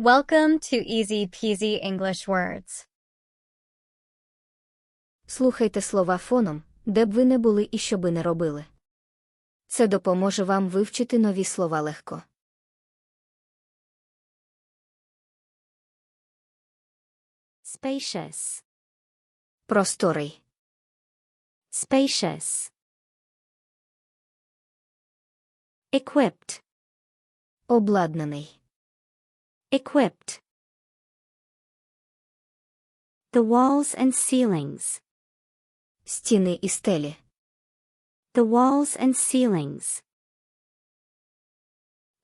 Welcome to Easy Peasy English Words. Слухайте слова фоном, де б ви не були і що би не робили. Це допоможе вам вивчити нові слова легко. spacious, Просторий, spacious. Equipped, обладнаний, equipped. The walls and ceilings, стіни і стелі, the walls and ceilings.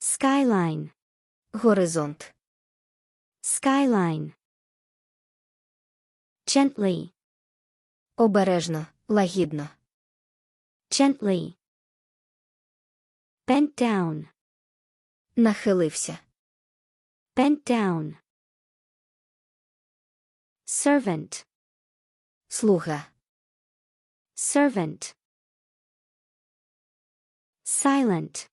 Skyline, горизонт, skyline. Gently, обережно, лагідно, gently. Bent down, нахилився, bent down. Servant, слуга, servant. Silent,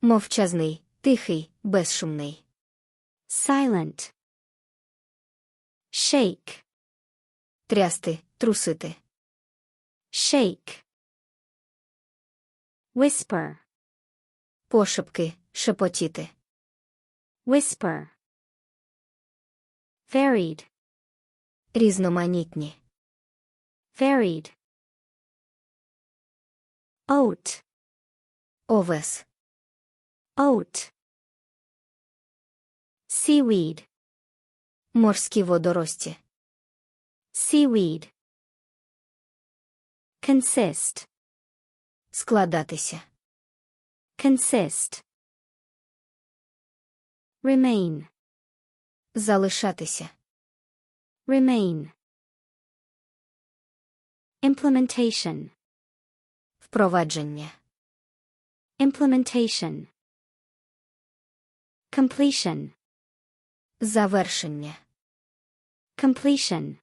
мовчазний, тихий, безшумний, silent. Shake, трясти, трусити, shake. Whisper, пошепки, шепотіти, whisper. Varied, різноманітні, varied. Oat, овес, oat. Seaweed, морські водорості, seaweed. Consist, складатися, consist. Remain, залишатися, remain. Implementation, впровадження, implementation. Completion, завершення, completion.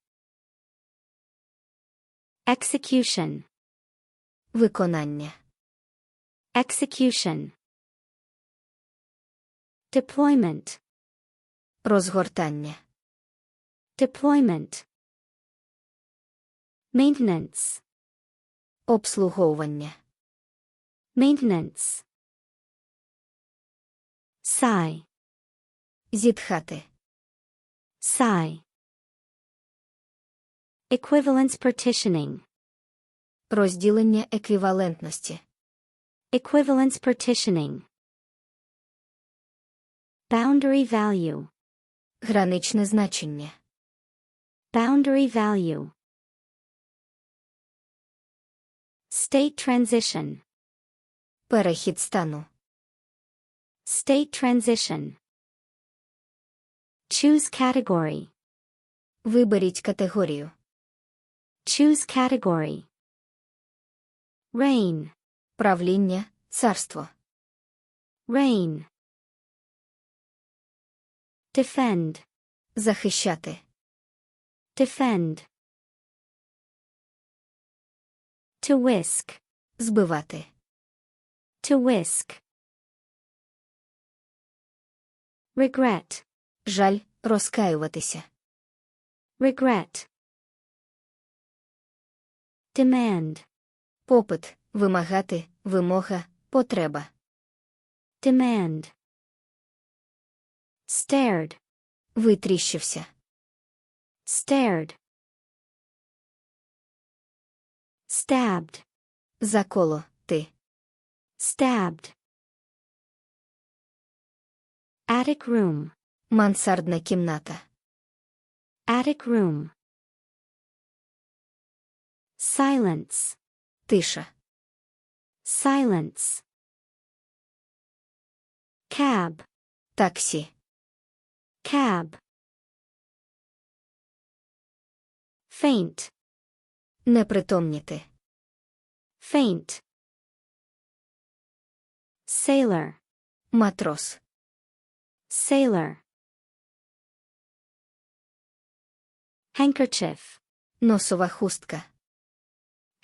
Execution, виконання, execution. Deployment, розгортання, deployment. Maintenance, обслуговування, maintenance. Sigh, зітхати, sigh. Equivalence partitioning, розділення еквівалентності, equivalence partitioning. Boundary value, граничне значення, boundary value. State transition, перехід стану, state transition. Choose category, виберіть категорію, choose category. Reign, правління, царство, reign. Defend, захищати, defend. To whisk, збивати, to whisk. Regret, жаль, розкаюватися, regret. Demand, попит, вимагати, вимога, потреба, demand. Stared, витріщився, stared. Stabbed, заколо, ти, stabbed. Attic room, мансардна кімната, attic room. Silence, тиша, silence. Cab, таксі, cab. Faint, непритомніти, faint. Sailor, матрос, sailor. Handkerchief, носова хустка,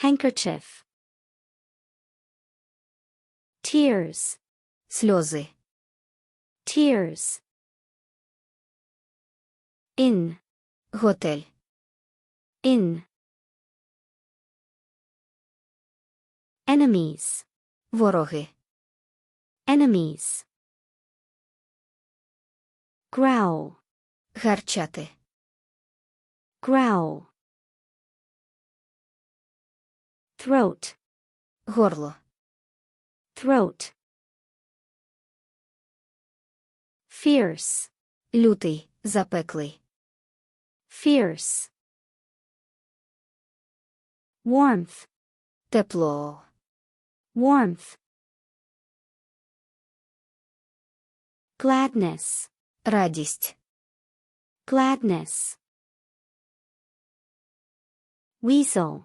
handkerchief. Tears, сльози, tears. In. готель, In. Enemies. вороги, Enemies. Growl. гарчати, Growl. Throat. горло, Throat. Fierce. лютий, запеклий, Fierce. Warmth. тепло, Warmth. Gladness. радість, Gladness. Weasel.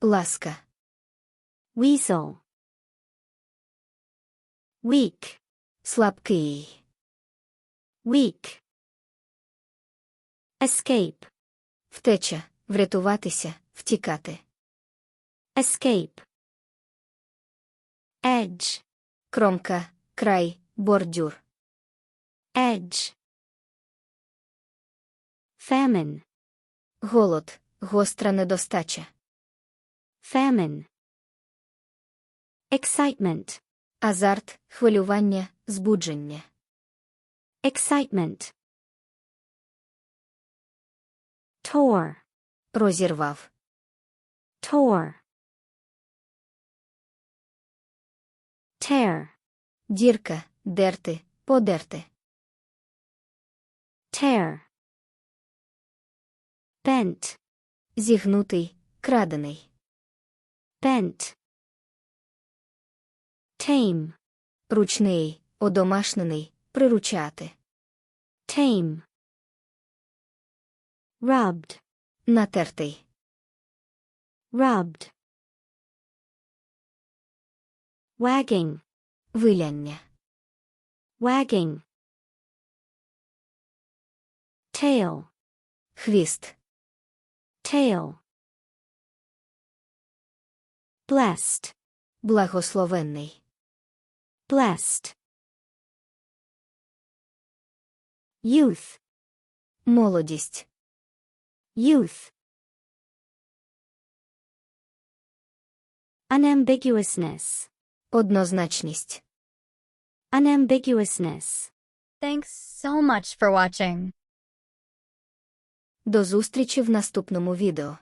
ласка, Weasel. Weak. слабкий, Weak. Escape. втеча, врятуватися, втікати, Escape. Edge. кромка, край, бордюр, Edge. Famine. голод, гостра недостача, Famine. Excitement. азарт, хвилювання, збудження, Excitement. Tore. розірвав, Tore. Tear. дірка, дерти, подерти, Tear. Bent. зігнутий, крадений, Bent. Tame. ручний, одомашнений, приручати, Tame. Rubbed. натертий, Rubbed. Wagging. виляння, Wagging. Tail. хвіст, Tail. Blessed. благословенний, Blessed. Youth. молодість, Youth. Unambiguousness. однозначність. Unambiguousness. Thanks so much for watching. До зустрічі в наступному відео.